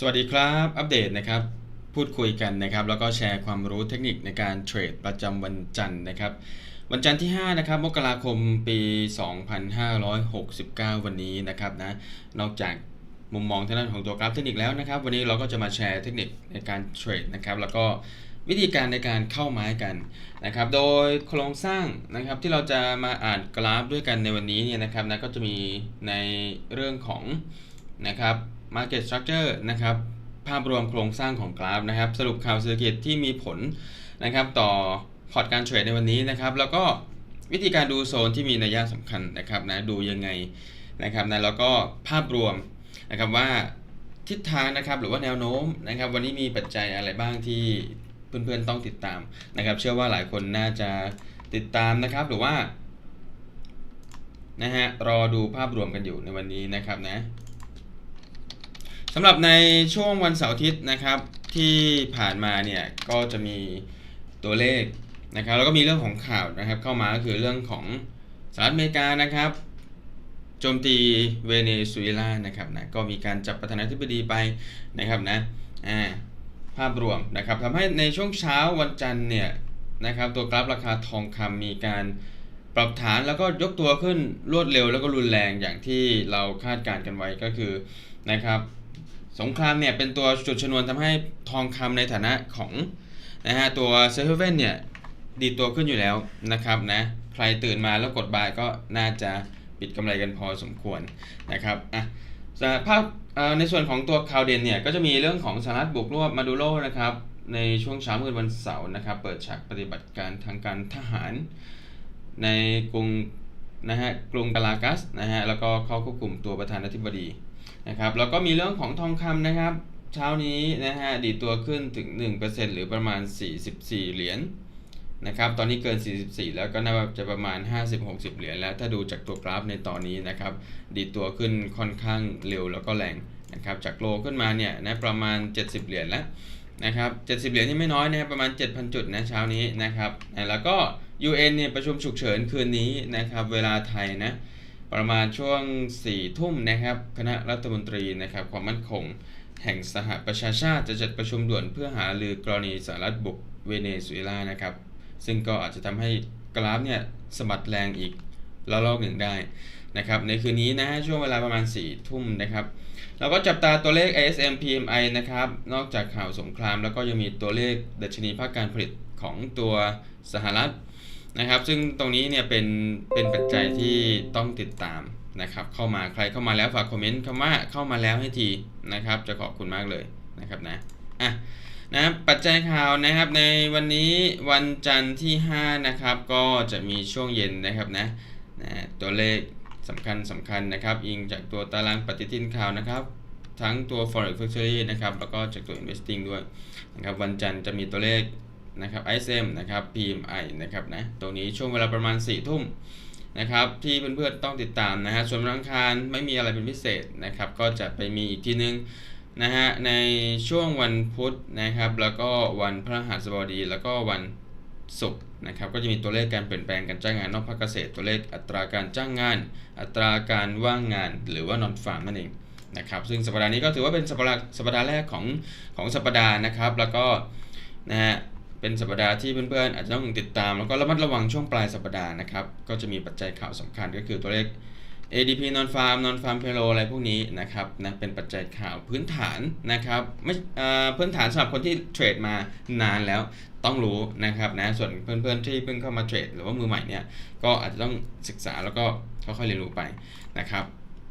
สวัสดีครับ อัปเดตนะครับ พูดคุยกันนะครับ แล้วก็แชร์ความรู้เทคนิคในการเทรดประจำวันจันทร์นะครับ วันจันทร์ที่ 5 นะครับ มกราคมปี 2569 วันนี้นะครับนะ นอกจากมุมมองทางด้านของตัวกราฟเทคนิคแล้วนะครับ วันนี้เราก็จะมาแชร์เทคนิคในการเทรดนะครับ แล้วก็วิธีการในการเข้าไม้กันนะครับ โดยโครงสร้างนะครับที่เราจะมาอ่านกราฟด้วยกันในวันนี้เนี่ยนะครับนะก็จะมีในเรื่องของนะครับ Market Structure นะครับภาพรวมโครงสร้างของกราฟนะครับ สรุปข่าวเศรษฐกิจที่มีผลนะครับต่อพอร์ตการเทรดในวันนี้นะครับ แล้วก็วิธีการดูโซนที่มีนัยสำคัญนะครับนะดูยังไงนะครับนะแล้วก็ภาพรวมนะครับว่าทิศทางนะครับหรือว่าแนวโน้มนะครับ วันนี้มีปัจจัยอะไรบ้างที่เพื่อนๆต้องติดตามนะครับ เชื่อว่าหลายคนน่าจะติดตามนะครับหรือว่านะฮะรอดูภาพรวมกันอยู่ในวันนี้นะครับนะ สำหรับในช่วงวันเสาร์อาทิตย์นะครับที่ผ่านมาเนี่ยก็จะมีตัวเลขนะครับแล้วก็มีเรื่องของข่าวนะครับเข้ามาก็คือเรื่องของสหรัฐอเมริกานะครับโจมตีเวเนซุเอลานะครับนะก็มีการจับประธานาธิบดีไปนะครับนะอ่าภาพรวมนะครับทำให้ในช่วงเช้าวันจันทร์เนี่ยนะครับตัวกราฟราคาทองคำมีการปรับฐานแล้วก็ยกตัวขึ้นรวดเร็วแล้วก็รุนแรงอย่างที่เราคาดการณ์กันไว้ก็คือนะครับ สงครามเนี่ยเป็นตัวจุดชนวนทำให้ทองคำในฐานะของนะฮะตัวเซเว่นเนี่ยดีตัวขึ้นอยู่แล้วนะครับนะใครตื่นมาแล้วกดบายก็น่าจะปิดกำไรกันพอสมควรนะครับอะสภาพในส่วนของตัวคาวเดนเนี่ยก็จะมีเรื่องของสหรัฐบุกรวบมาดูโรนะครับในช่วงเช้ามืดวันเสาร์นะครับเปิดฉากปฏิบัติการทางการทหารในกรุงนะฮะกรุงกาลากัสนะฮะแล้วก็เข้าควบคุมตัวประธานาธิบดี นะครับแล้วก็มีเรื่องของทองคำนะครับ เช้านี้นะฮะดีตัวขึ้นถึง 1%หรือประมาณ 44 เหรียญนะครับตอนนี้เกิน 44 แล้วก็น่าจะประมาณ 50-60 เหรียญแล้วถ้าดูจากตัวกราฟในตอนนี้นะครับดีตัวขึ้นค่อนข้างเร็วแล้วก็แรงนะครับจากโลขึ้นมาเนี่ยนะประมาณ 70 เหรียญแล้วนะครับ70 เหรียญนี่ไม่น้อยนะรประมาณ 7,000 จุดนะเช้านี้นะครับแล้วก็ UN เนี่ยประชุมฉุกเฉินคืนนี้นะครับเวลาไทยนะ ประมาณช่วง4ทุ่มนะครับ คณะรัฐมนตรีนะครับความมั่นคง แห่งสหประชาชาติจะจัดประชุมด่วนเพื่อหารือกรณีสหรัฐบุกเวเนซุเอลานะครับ ซึ่งก็อาจจะทำให้กราฟเนี่ยสะบัดแรงอีกระลอกหนึ่งได้นะครับในคืนนี้นะช่วงเวลาประมาณ4ทุ่มนะครับเราก็จับตาตัวเลข ISM PMI นะครับนอกจากข่าวสงครามแล้วก็ยังมีตัวเลขดัชนีภาคการผลิตของตัวสหรัฐ นะครับ ซึ่งตรงนี้เนี่ยเป็นเป็นปัจจัยที่ต้องติดตามนะครับ เข้ามาใครเข้ามาแล้วฝากคอมเมนต์คำว่าเข้ามาแล้วให้ทีนะครับ จะขอบคุณมากเลยนะครับนะอะนะปัจจัยข่าวนะครับในวันนี้วันจันทร์ที่ 5 นะครับ ก็จะมีช่วงเย็นนะครับนะนะตัวเลขสำคัญสำคัญนะครับอิงจากตัวตารางปฏิทินข่าวนะครับ ทั้งตัว forex factory นะครับ แล้วก็จากตัว investing ด้วยนะครับวันจันทร์จะมีตัวเลข นะครับ ISM นะครับ PMI นะครับนะตรงนี้ช่วงเวลาประมาณ4ี่ทุ่มนะครับที่เพื่อนๆต้องติดตามนะฮะส่วนวันอังคารไม่มีอะไรเป็นพิเศษนะครับก็จะไปมีอีกทีนึงนะฮะในช่วงวันพุธนะครับแล้วก็วันพฤหัสบดีแล้วก็วันศุกร์นะครับก็จะมีตัวเลขการเปลี่ยนแปลงการจ้างงานนอกภาคเกษตรตัวเลขอัตราการจ้างงาน อัตราการว่างงานหรือว่านอนฟาร์มนั่นเองนะครับซึ่งสัปดาห์นี้ก็ถือว่าเป็นสัปดาห์สัปดาห์แรกของของสัปดาห์นะครับแล้วก็นะฮะ เป็นสัปดาห์ที่เพื่อนๆอาจจะต้องติดตาม แล้วก็ระมัดระวังช่วงปลายสัปดาห์นะครับ ก็จะมีปัจจัยข่าวสำคัญก็คือตัวเลข ADP non farm non farm payroll อะไรพวกนี้นะครับนะเป็นปัจจัยข่าวพื้นฐานนะครับไม่พื้นฐานสำหรับคนที่เทรดมานานแล้วต้องรู้นะครับนะส่วนเพื่อนๆที่เพิ่งเข้ามาเทรดหรือว่ามือใหม่เนี่ยก็อาจจะต้องศึกษาแล้วก็ค่อยๆเรียนรู้ไปนะครับ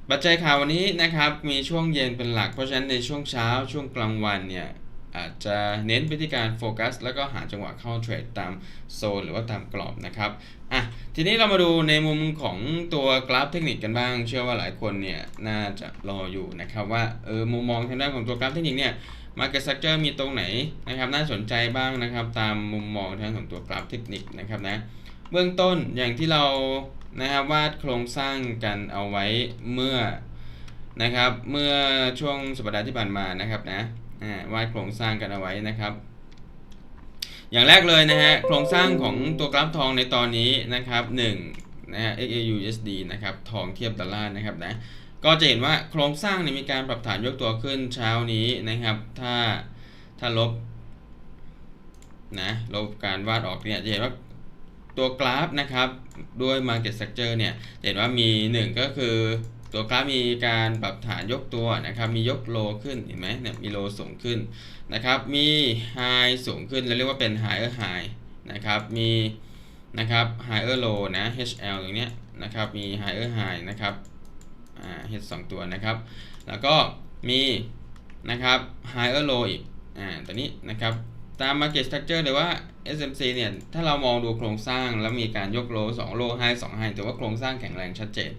ปัจจัยข่าววันนี้นะครับมีช่วงเย็นเป็นหลักเพราะฉะนั้นในช่วงเช้าช่วงกลางวันเนี่ย อาจจะเน้นวิธีการโฟกัสแล้วก็หาจังหวะเข้าเทรดตามโซนหรือว่าตามกรอบนะครับอะทีนี้เรามาดูในมุมของตัวกราฟเทคนิคกันบ้าง เชื่อว่าหลายคนเนี่ยน่าจะรออยู่นะครับว่าเออมุมมองทางด้านของตัวกราฟเทคนิคเนี่ย Market Structure มีตรงไหนนะครับน่าสนใจบ้างนะครับตามมุมมองทางของตัวกราฟเทคนิคนะครับนะเบื้องต้นอย่างที่เรานะครับวาดโครงสร้างกันเอาไว้เมื่อนะครับเมื่อช่วงสัปดาห์ที่ผ่านมานะครับนะ วาดโครงสร้างกันเอาไว้นะครับ อย่างแรกเลยนะฮะโครงสร้างของตัวกราฟทองในตอนนี้นะครับ1นะฮะ XAUUSD นะครับทองเทียบดอลลาร์นะครับนะก็จะเห็นว่าโครงสร้างเนี่ยมีการปรับฐานยกตัวขึ้นเช้านี้นะครับ ถ้าถ้าลบนะลบการวาดออกเนี่ยจะเห็นว่าตัวกราฟนะครับด้วย Market Structure เนี่ยจะเห็นว่ามี 1 ก็คือ ตัวกราฟมีการปรับฐานยกตัวนะครับ มียกโลขึ้นเห็นไหมเนี่ยมีโลสูงขึ้นนะครับ มีไฮสูงขึ้นแล้วเรียกว่าเป็น higher high นะครับ มีนะครับ higher low นะ HL ตรงเนี้ยนะครับมี higher high นะครับอ่า H 2ตัวนะครับ แล้วก็มีนะครับ higher low อีกอ่าตัวนี้นะครับตาม market structure เลยว่า SMC เนี่ย ถ้าเรามองดูโครงสร้างแล้วมีการยกโล 2 โล high 2 high ถือว่าโครงสร้างแข็งแรงชัดเจน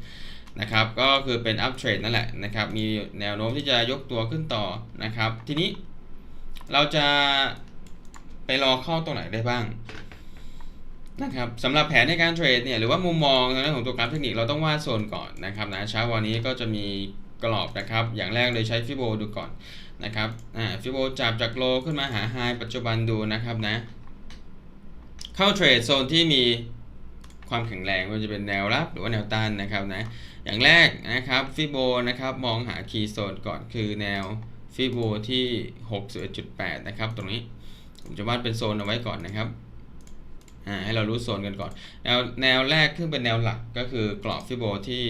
นะครับก็คือเป็น up trade นั่นแหละนะครับมีแนวโน้มที่จะยกตัวขึ้นต่อนะครับ ทีนี้เราจะไปรอเข้าตรงไหนได้บ้างนะครับสำหรับแผนในการเทรดเนี่ยหรือว่ามุมมองในเรื่องของตัวกราฟเทคนิคเราต้องวาดโซนก่อนนะครับนะเช้าวันนี้ก็จะมีกรอบนะครับ อย่างแรกเลยใช้ฟิโบดูก่อนนะครับอ่าฟิโบจับจากโลขึ้นมาหาไฮปัจจุบันดูนะครับนะ เข้าเทรดโซนที่มีความแข็งแรงว่าจะเป็นแนวรับหรือว่าแนวต้านนะครับนะ อย่างแรกนะครับฟิโบนะครับมองหาคีย์โซนก่อนคือแนวฟิโบที่ 61.8 นะครับ ตรงนี้ผมจะวาดเป็นโซนเอาไว้ก่อนนะครับให้เรารู้โซนกันก่อน แนวแนวแรกซึ่งเป็นแนวหลักก็คือกรอบฟิโบที่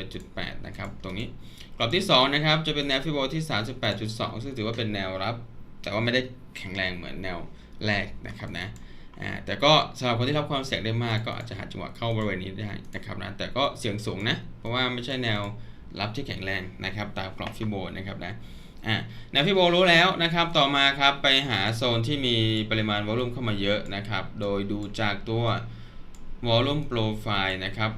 61.8 นะครับ ตรงนี้กรอบที่ 2 นะครับ จะเป็นแนวฟิโบที่ 38.2 ซึ่งถือว่าเป็นแนวรับ แต่ว่าไม่ได้แข็งแรงเหมือนแนวแรกนะครับนะ แต่ก็สำหรับคนที่รับความเสี่ยงได้มากก็อาจจะหาจังหวะเข้าบริเวณนี้ได้นะครับนะแต่ก็เสี่ยงสูงนะ เพราะว่าไม่ใช่แนวรับที่แข็งแรงนะครับตามกรอบฟิโบนะครับนะอ่าแนวพี่โบรู้แล้วนะครับต่อมาครับไปหาโซนที่มีปริมาณวอลลุ่มเข้ามาเยอะนะครับโดยดูจากตัววอลลุ่มโปรไฟล์นะครับ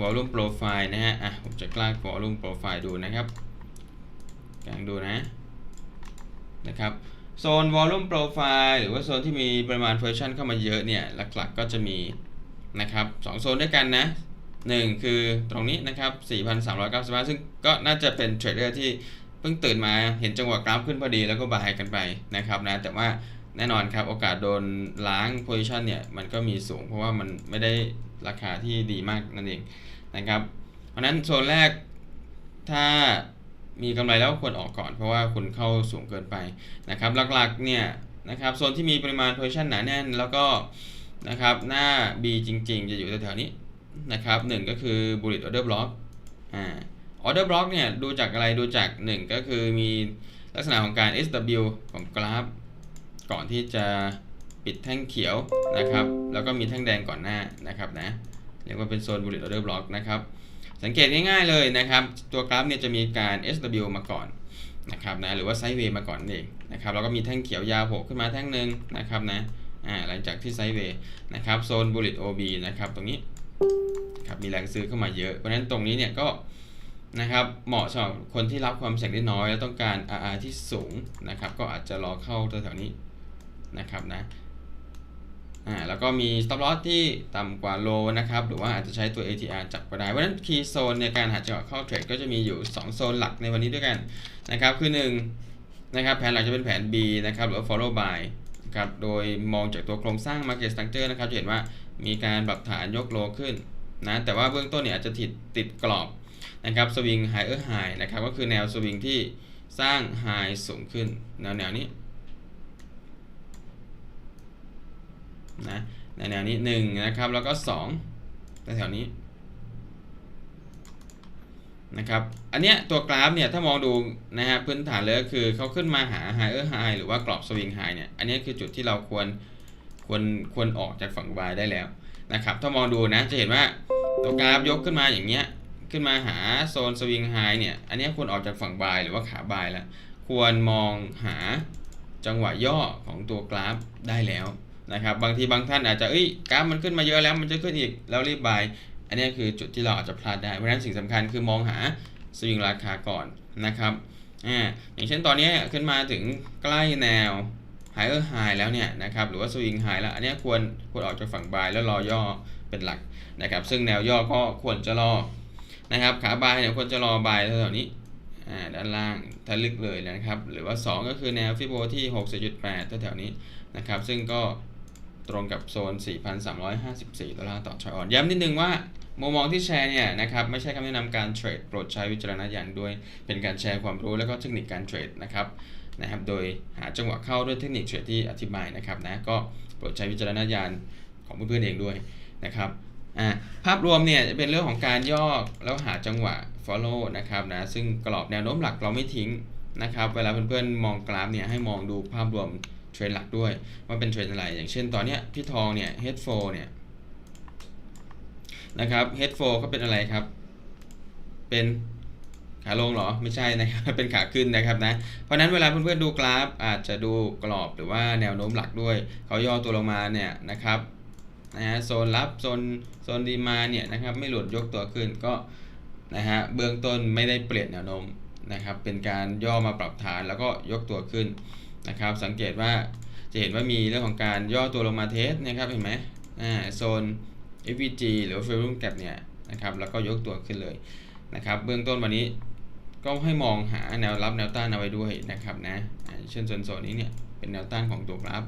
วอลลุ่มโปรไฟล์นะฮะอะผมจะกล้าวอลลุ่มโปรไฟล์ดูนะครับกลางดูนะนะครับ โซนวอลลุ่มโปรไฟล์หรือว่าโซนที่มีปริมาณเฟอร์ชันเข้ามาเยอะเนี่ย หลักๆก็จะมีนะครับสองโซนด้วยกันนะหนึ่งคือตรงนี้นะครับ 4,395 ซึ่งก็น่าจะเป็นเทรดเดอร์ที่เพิ่งตื่นมาเห็นจังหวะกราฟขึ้นพอดีแล้วก็บายกันไปนะครับนะ แต่ว่าแน่นอนครับ โอกาสโดนล้างโพซิชันเนี่ย มันก็มีสูงเพราะว่ามันไม่ได้ราคาที่ดีมากนั่นเองนะครับ เพราะนั้นโซนแรกถ้า มีกำไรแล้วควรออกก่อน เพราะว่าคุณเข้าสูงเกินไปนะครับหลักๆเนี่ยนะครับโซนที่มีปริมาณโพซิชันหนาแน่น แล้วก็นะครับหน้า B จริง ๆ จะอยู่แถวๆนี้นะครับหนึ่งก็คือ bullet order block อ่าออเดอร์บล็อกเนี่ยดูจากอะไรดูจาก 1 ก็คือมีลักษณะของการ SW ของกราฟ ก่อนที่จะปิดแท่งเขียวนะครับ แล้วก็มีแท่งแดงก่อนหน้านะครับนะเรียกว่าเป็นโซน bullet order block นะครับ สังเกตง่ายๆเลยนะครับ ตัวกราฟเนี่ยจะมีการ SW มาก่อนนะครับนะหรือว่าไซด์เวย์มาก่อนเองนะครับแล้วก็มีแท่งเขียวยาวโผล่ขึ้นมาแท่งหนึ่งนะครับนะอ่าหลังจากที่ไซด์เวย์นะครับโซน bullet OB นะครับตรงนี้ครับมีแรงซื้อเข้ามาเยอะ เพราะฉะนั้นตรงนี้เนี่ยก็นะครับเหมาะสำหรับคนที่รับความเสี่ยงได้น้อย และต้องการ RR ที่สูงนะครับก็อาจจะรอเข้าแถวนี้นะครับนะ อ่าแล้วก็มี stop loss ที่ต่ำกว่า low นะครับ หรือว่าอาจจะใช้ตัว ATR จับก็ได้เพราะฉะนั้น key zone ในการหาจังหวะเข้าเทรดก็จะมีอยู่ 2 โซนหลักในวันนี้ด้วยกันนะครับ คือ 1 นะครับ แผนหลักจะเป็นแผน B นะครับ หรือ follow by นะครับโดยมองจากตัวโครงสร้าง market structure นะครับจะเห็นว่ามีการปรับฐานยกโลขึ้นนะแต่ว่าเบื้องต้นเนี่ยอาจจะติดติดกรอบนะครับสวิงไฮเออร์ไฮนะครับก็คือแนวสวิงที่สร้างไฮสูงขึ้นแนวแนวนี้ นะในแนวนี้หนึ่งนะครับแล้วก็สองแถวๆนี้นะครับอันเนี้ยตัวกราฟเนี่ยถ้ามองดูนะฮะพื้นฐานเลยก็คือเขาขึ้นมาหาไฮเออร์ไฮหรือว่ากรอบสวิงไฮเนี่ยอันนี้คือจุดที่เราควรควรควรออกจากฝั่งบายได้แล้วนะครับถ้ามองดูนะจะเห็นว่าตัวกราฟยกขึ้นมาอย่างเงี้ยขึ้นมาหาโซนสวิงไฮเนี่ยอันนี้ควรออกจากฝั่งบายหรือว่าขาบายแล้ว ควรมองหาจังหวะย่อของตัวกราฟได้แล้ว นะครับบางทีบางท่านอาจจะเอ้ยกราฟมันขึ้นมาเยอะแล้วมันจะขึ้นอีกแล้วรีบบาย อันนี้คือจุดที่เราอาจจะพลาดได้เพราะฉะนั้นสิ่งสำคัญคือมองหาสวิงราคาก่อนนะครับอ่าอย่างเช่นตอนนี้ขึ้นมาถึงใกล้แนว higher high แล้วเนี่ยนะครับหรือว่าสวิงไฮแล้ว อันนี้ควรควรออกจากฝั่งบายแล้วรอย่อเป็นหลักนะครับซึ่งแนวย่อก็ควรจะรอนะครับขาบายเนี่ยควรจะรอบายแถวนี้อ่าด้านล่างถ้าลึกเลยนะครับหรือว่า 2 ก็คือแนวฟิโบที่ 6.8แถวๆนี้นะครับซึ่งก็ ตรงกับโซน 4,354 ดอลลาร์ต่อชอยออนย้ำนิดนึงว่ามุมมองที่แชร์เนี่ยนะครับไม่ใช่คำแนะนำการเทรดโปรดใช้วิจารณญาณด้วย เป็นการแชร์ความรู้แล้วก็เทคนิคการเทรดนะครับนะครับ โดยหาจังหวะเข้าด้วยเทคนิคเทรดที่อธิบายนะครับนะก็โปรดใช้วิจารณญาณของเพื่อนๆเองด้วยนะครับอ่าภาพรวมเนี่ยจะเป็นเรื่องของการย่อแล้วหาจังหวะ follow นะครับนะซึ่งกรอบแนวโน้มหลักเราไม่ทิ้งนะครับ เวลาเพื่อนๆมองกราฟเนี่ยให้มองดูภาพรวม เทรนหลักด้วย ว่าเป็นเทรนอะไร อย่างเช่นตอนเนี้ยพี่ทองเนี่ย head f o เนี่ยนะครับ head f o เขาเป็นอะไรครับ เป็นขาลงเหรอไม่ใช่นะครับเป็นขาขึ้นนะครับนะเพราะฉะนั้นเวลาเพื่อนๆดูกราฟอาจจะดูกรอบหรือว่าแนวโน้มหลักด้วยเขาย่อตัวลงมาเนี่ยนะครับนะฮะโซนรับโซนโซนดีมาเนี่ยนะครับไม่หลุดยกตัวขึ้นก็นะฮะเบื้องต้นไม่ได้เปลี่ยนแนวโน้มนะครับเป็นการย่อมาปรับฐานแล้วก็ยกตัวขึ้น นะครับ สังเกตว่าจะเห็นว่ามีเรื่องของการย่อตัวลงมาเทสนะครับเห็นไหมอ่าโซน FVG หรือว่า Volume Gap เนี่ยนะครับแล้วก็ยกตัวขึ้นเลยนะครับเบื้องต้นวันนี้ก็ให้มองหาแนวรับแนวต้านเอาไว้ด้วยนะครับนะเช่นโซนโซนนี้เนี่ยเป็นแนวต้านของตัวกราฟ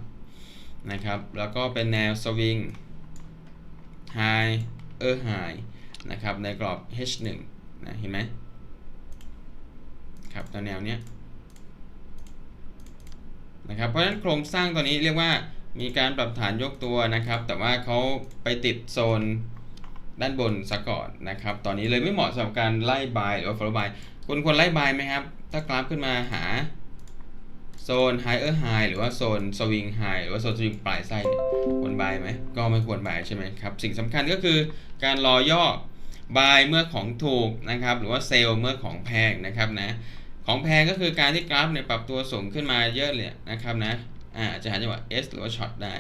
นะครับแล้วก็เป็นแนวสวิง High เออ High นะครับในกรอบ H1 นะเห็นไหมครับตัวแนวเนี้ย นะครับเพราะฉะนั้นโครงสร้างตัวนี้เรียกว่ามีการปรับฐานยกตัวนะครับ แต่ว่าเขาไปติดโซนด้านบนซะก่อนนะครับ ตอนนี้เลยไม่เหมาะสำหรับการไล่บายหรือว่า follow buy คุณควรไล่บายไหมครับ ถ้ากราฟขึ้นมาหาโซน higher high หรือว่าโซน swing high หรือว่าโซน swing ปลายไส้เนี่ยควรบายไหม ก็ไม่ควรบายใช่ไหมครับ สิ่งสำคัญก็คือการรอย่อบายเมื่อของถูกนะครับ หรือว่าเซลล์เมื่อของแพงนะครับนะ ของแพงก็คือการที่กราฟเนี่ยปรับตัวสูงขึ้นมาเยอะเลยนะครับนะอ่าจะหาจังหวะ S หรือว่าช็อตได้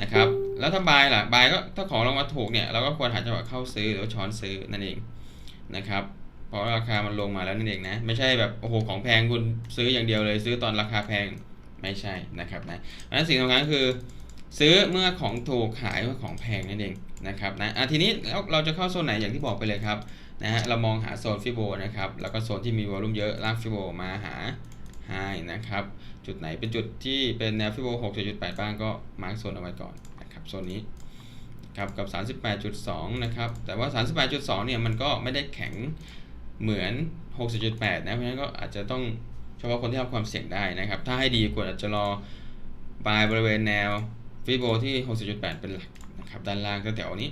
นะครับ แล้วถ้าบายล่ะบายก็ถ้าของลงมาถูกเนี่ยเราก็ควรหาจังหวะเข้าซื้อหรือว่าช้อนซื้อนั่นเองนะครับเพราะราคามันลงมาแล้วนั่นเองนะ ไม่ใช่แบบโอ้โหของแพงคุณซื้ออย่างเดียวเลย ซื้อตอนราคาแพงไม่ใช่นะครับนะเพราะฉะนั้นสิ่งสำคัญคือ ซื้อเมื่อของถูกขายเมื่อของแพงนั่นเองนะครับนะอะทีนี้แล้วเราจะเข้าโซนไหนอย่างที่บอกไปเลยครับ นะฮะเรามองหาโซนฟิโบนะครับแล้วก็โซนที่มีวอลุ่มเยอะลากฟิโบมาหาไฮนะครับจุดไหนเป็นจุดที่เป็นแนวฟิโบ6.8 บ้างก็มาร์กโซนเอาไว้ก่อนนะครับโซนนี้ครับกับ 38.2 นะครับแต่ว่า 38.2 เนี่ยมันก็ไม่ได้แข็งเหมือน 60.8 นะเพราะฉะนั้นก็อาจจะต้องเฉพาะคนที่รับความเสี่ยงได้นะครับ ถ้าให้ดีควรอาจจะรอบายบริเวณแนวฟิโบที่ 60.8 เป็นหลักนะครับด้านล่างก็แถวนี้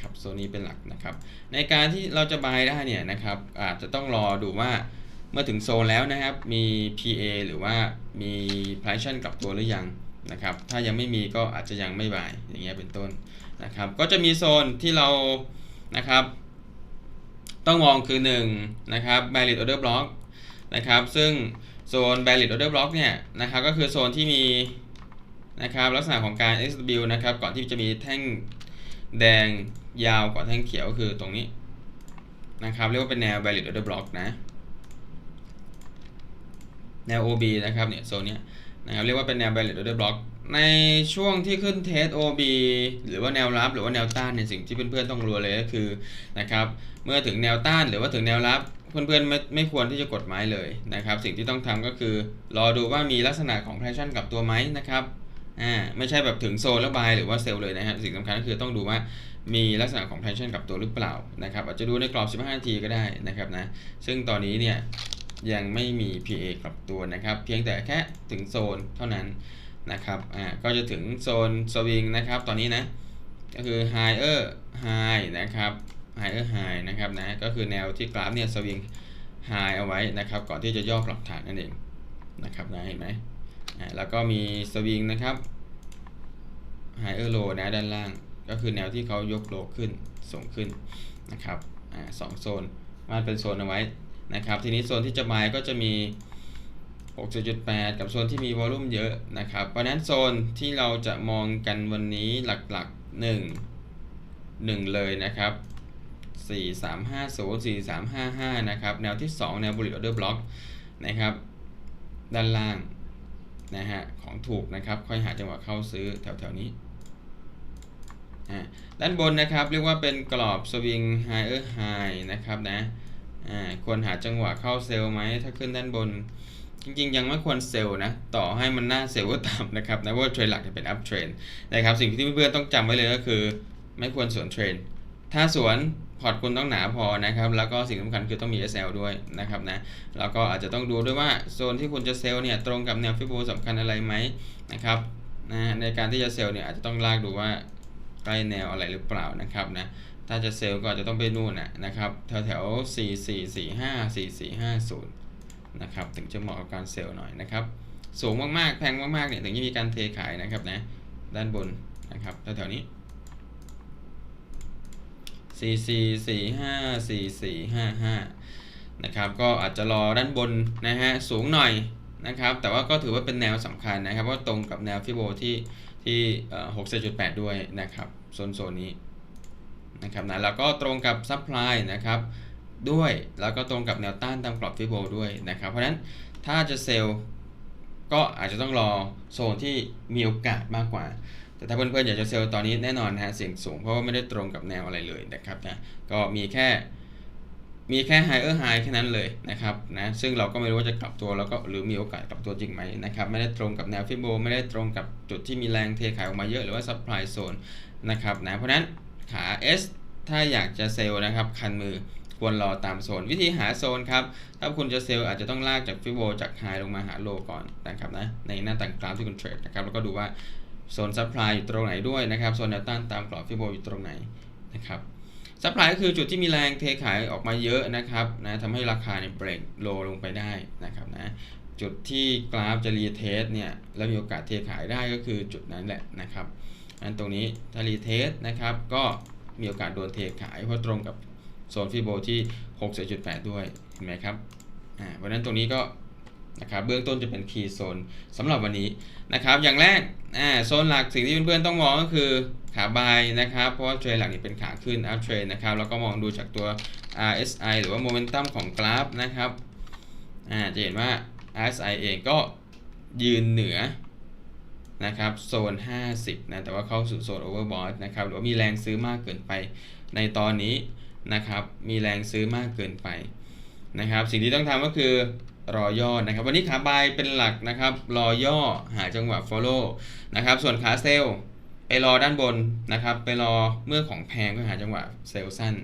ครับโซนนี้เป็นหลักนะครับ ในการที่เราจะบายได้เนี่ยนะครับอาจจะต้องรอดูว่าเมื่อถึงโซนแล้วนะครับ มี PA หรือว่ามี price กลับตัวหรือยังนะครับ ถ้ายังไม่มีก็อาจจะยังไม่บายอย่างเงี้ยเป็นต้นนะครับ ก็จะมีโซนที่เรานะครับ ต้องมองคือ1นะครับ valid order block นะครับ ซึ่งโซน valid order block เนี่ยนะครับ ก็คือโซนที่มีนะครับลักษณะของการ SW นะครับ ก่อนที่จะมีแท่ง แดงยาวกว่าแท่งเขียวคือตรงนี้นะครับเรียกว่าเป็นแนว valid order block นะแนว OB นะครับเนี่ยโซนนี้นะครับเรียกว่าเป็นแนว valid order block ในช่วงที่ขึ้นเทส OB หรือว่าแนวรับหรือว่าแนวต้านในยสิ่งที่เพื่อนๆต้องรู้เลยก็คือนะครับเมื่อถึงแนวต้านหรือว่าถึงแนวรับเพื่อนๆไม่ไม่ควรที่จะกดไม้เลยนะครับ สิ่งที่ต้องทำก็คือ รอดูว่ามีลักษณะของ passion กับตัวไหมนะครับ อ่าไม่ใช่แบบถึงโซนแล้วบายหรือว่าเซลล์เลยนะฮะสิ่งสำคัญก็คือต้องดูว่ามีลักษณะของ passion กับตัวหรือเปล่านะครับอาจจะดูในกรอบ 15นาทีก็ได้นะครับนะซึ่งตอนนี้เนี่ยยังไม่มี PA กลับตัวนะครับ เพียงแต่แค่ถึงโซนเท่านั้นนะครับอ่าก็จะถึงโซนสวิงนะครับตอนนี้นะก็คือ higher high นะครับ higher high นะครับนะก็คือแนวที่กราฟเนี่ยสวิง high เอาไว้นะครับก่อนที่จะย่อกลับฐานนั่นเองนะครับนะเห็นไหม แล้วก็มีสวิงนะครับ higher low นะด้านล่าง ก็คือแนวที่เขายกโลขึ้นส่งขึ้นนะครับสองโซนวาดเป็นโซนเอาไว้นะครับ ทีนี้โซนที่จะมาก็จะมี6.8กับโซนที่มีวอลลุ่มเยอะนะครับ เพราะนั้นโซนที่เราจะมองกันวันนี้หลักๆ 1 1 เลยนะครับ 4350 4355 นะครับ แนวที่ 2 แนว bullish order block นะครับ ด้านล่าง นะฮะของถูกนะครับค่อยหาจังหวะเข้าซื้อแถวๆนี้ด้านบนนะครับเรียกว่าเป็นกรอบสวิงไฮเออร์ไฮนะครับนะอ่าควรหาจังหวะเข้าเซลล์ไหมถ้าขึ้นด้านบน จริงๆ ยังไม่ควรเซลล์นะต่อให้มันหน้าเซลล์ก็ตามนะครับนะว่าเทรนหลักจะเป็นอัพเทรนนะครับสิ่งที่เพื่อนๆต้องจำไว้เลยก็คือ ไม่ควรสวนเทรนถ้าสวน พอร์ตคุณต้องหนาพอนะครับ แล้วก็สิ่งสำคัญคือต้องมี SL ด้วยนะครับนะ แล้วก็อาจจะต้องดูด้วยว่าโซนที่คุณจะเซลล์เนี่ยตรงกับแนวฟิโบสำคัญอะไรไหมนะครับนะในการที่จะเซลล์เนี่ยอาจจะต้องลากดูว่าใกล้แนวอะไรหรือเปล่านะครับนะ ถ้าจะเซลล์ก็จะต้องไปนู่นนะนะครับแถวแถว4 4 4 5 4 4 5 0นะครับถึงจะเหมาะกับการเซลล์หน่อยนะครับ สูงมากๆ แพงมากๆเนี่ยถึงจะมีการเทขายนะครับนะด้านบนนะครับแถวๆนี้ สี่สี่สี่ห้าสี่สี่ห้าห้านะครับก็อาจจะรอด้านบนนะฮะสูงหน่อยนะครับแต่ว่าก็ถือว่าเป็นแนวสำคัญนะครับเพราตรงกับแนวฟิโบที่ที่หกสิบจุดแปดด้วยนะครับโซนโซนนี้นะครับนะแล้วก็ตรงกับซัพพลายนะครับด้วยแล้วก็ตรงกับแนวต้านตามกรอบฟิโบด้วยนะครับเพราะฉะนั้นถ้าจะเซลล์ก็อาจจะต้องรอโซนที่มีโอกาสมากกว่า แต่ถ้าเพื่อนๆอยากจะเซลล์ตอนนี้แน่นอนนะฮะเสี่ยงสูงเพราะว่าไม่ได้ตรงกับแนวอะไรเลยนะครับนะก็มีแค่มีแค่ higher high แค่นั้นเลยนะครับนะซึ่งเราก็ไม่รู้ว่าจะกลับตัวแล้วก็หรือมีโอกาสกลับตัวจริงไหมนะครับไม่ได้ตรงกับแนวฟิโบไม่ได้ตรงกับจุดที่มีแรงเทขายออกมาเยอะหรือว่า supply zone นะครับนะเพราะนั้นขา S ถ้าอยากจะเซลล์นะครับคันมือควรรอตามโซน วิธีหาโซนครับ ถ้าคุณจะเซลล์อาจจะต้องลากจากฟิโบจากไฮลงมาหาโลก่อนนะครับนะในหน้าต่างกราฟที่คุณเทรดนะครับแล้วก็ดูว่า โซนซัพพลายอยู่ตรงไหนด้วยนะครับโซนแนวต้านตามกรอบฟิโบอยู่ตรงไหนนะครับซัพพลายก็คือจุดที่มีแรงเทขายออกมาเยอะนะครับนะทำให้ราคาเนี่ยเบรกโลลงไปได้นะครับนะจุดที่กราฟจะรีเทสเนี่ยแล้วมีโอกาสเทขายได้ก็คือจุดนั้นแหละนะครับอันตรงนี้ถ้ารีเทสนะครับก็มีโอกาสโดนเทขายเพราะตรงกับโซนฟิโบที่ 6.8 ด้วยเห็นไหมครับอ่าวันนั้นตรงนี้ก็ นะครับเบื้องต้นจะเป็นคีย์โซนสำหรับวันนี้นะครับ อย่างแรกโซนหลักสิ่งที่เพื่อนๆต้องมองก็คือขาบายนะครับ เพราะว่าเทรนหลักนี่เป็นขาขึ้น up trend นะครับแล้วก็มองดูจากตัว RSI หรือว่าโมเมนตัมของกราฟนะครับจะเห็นว่า RSI เองก็ยืนเหนือนะครับโซน 50 นะแต่ว่าเข้าสู่โซน overbought นะครับหรือว่ามีแรงซื้อมากเกินไปในตอนนี้นะครับ มีแรงซื้อมากเกินไปนะครับ สิ่งที่ต้องทำก็คือ รอย่อนะครับ วันนี้ขาบายเป็นหลักนะครับ รอย่อหาจังหวะ follow นะครับ ส่วนขาเซลไปรอด้านบนนะครับ ไปรอเมื่อของแพงก็หาจังหวะเซลสั้น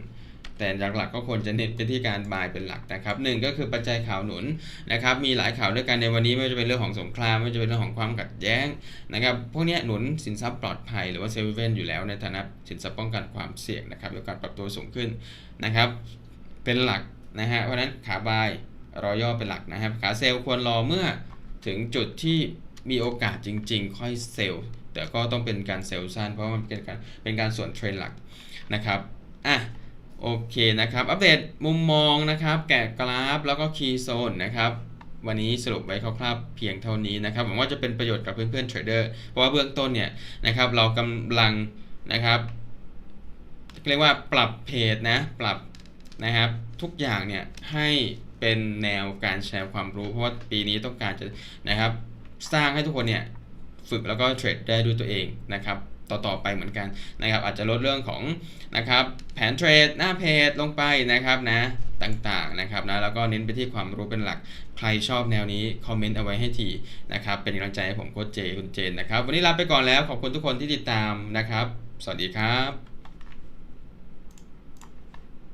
แต่หลักๆก็ควรจะเน้นไปที่การบายเป็นหลักนะครับหนึ่งก็คือปัจจัยข่าวหนุนนะครับ มีหลายข่าวด้วยกันในวันนี้ไม่ว่าจะเป็นเรื่องของสงครามไม่ว่าจะเป็นเรื่องของความขัดแย้งนะครับพวกนี้หนุนสินทรัพย์ปลอดภัยหรือว่าเซฟเว่นอยู่แล้วในฐานะสินทรัพย์ป้องกันความเสี่ยงนะครับโอกาสปรับตัวสูงขึ้นนะครับ เป็นหลักนะฮะเพราะฉะนั้นขาบาย รอย่อเป็นหลักนะครับ ขาเซลล์ควรรอเมื่อถึงจุดที่มีโอกาสจริง ๆ ค่อยเซลล์ แต่ก็ต้องเป็นการเซลล์สั้นเพราะมันเป็นการเป็นการส่วนเทรนหลักนะครับอะโอเคนะครับ อัปเดตมุมมองนะครับ แกะกราฟแล้วก็คีย์โซนนะครับวันนี้สรุปไว้คร่าวๆเพียงเท่านี้นะครับหวังว่าจะเป็นประโยชน์กับเพื่อนๆเทรดเดอร์เพราะว่าเบื้องต้นเนี่ยนะครับเรากำลังนะครับเรียกว่าปรับเพจนะปรับนะครับทุกอย่างเนี่ยให้ เป็นแนวการแชร์ความรู้ เพราะว่าปีนี้ต้องการจะนะครับ สร้างให้ทุกคนเนี่ยฝึกแล้วก็เทรดได้ด้วยตัวเองนะครับต่อๆไปเหมือนกันนะครับ อาจจะลดเรื่องของนะครับแผนเทรดหน้าเพจลงไปนะครับนะต่างๆนะครับนะแล้วก็เน้นไปที่ความรู้เป็นหลัก ใครชอบแนวนี้คอมเมนต์เอาไว้ให้ทีนะครับ เป็นกำลังใจให้ผมโค้ชเจคุณเจนนะครับ วันนี้ลาไปก่อนแล้วขอบคุณทุกคนที่ติดตามนะครับ สวัสดีครับ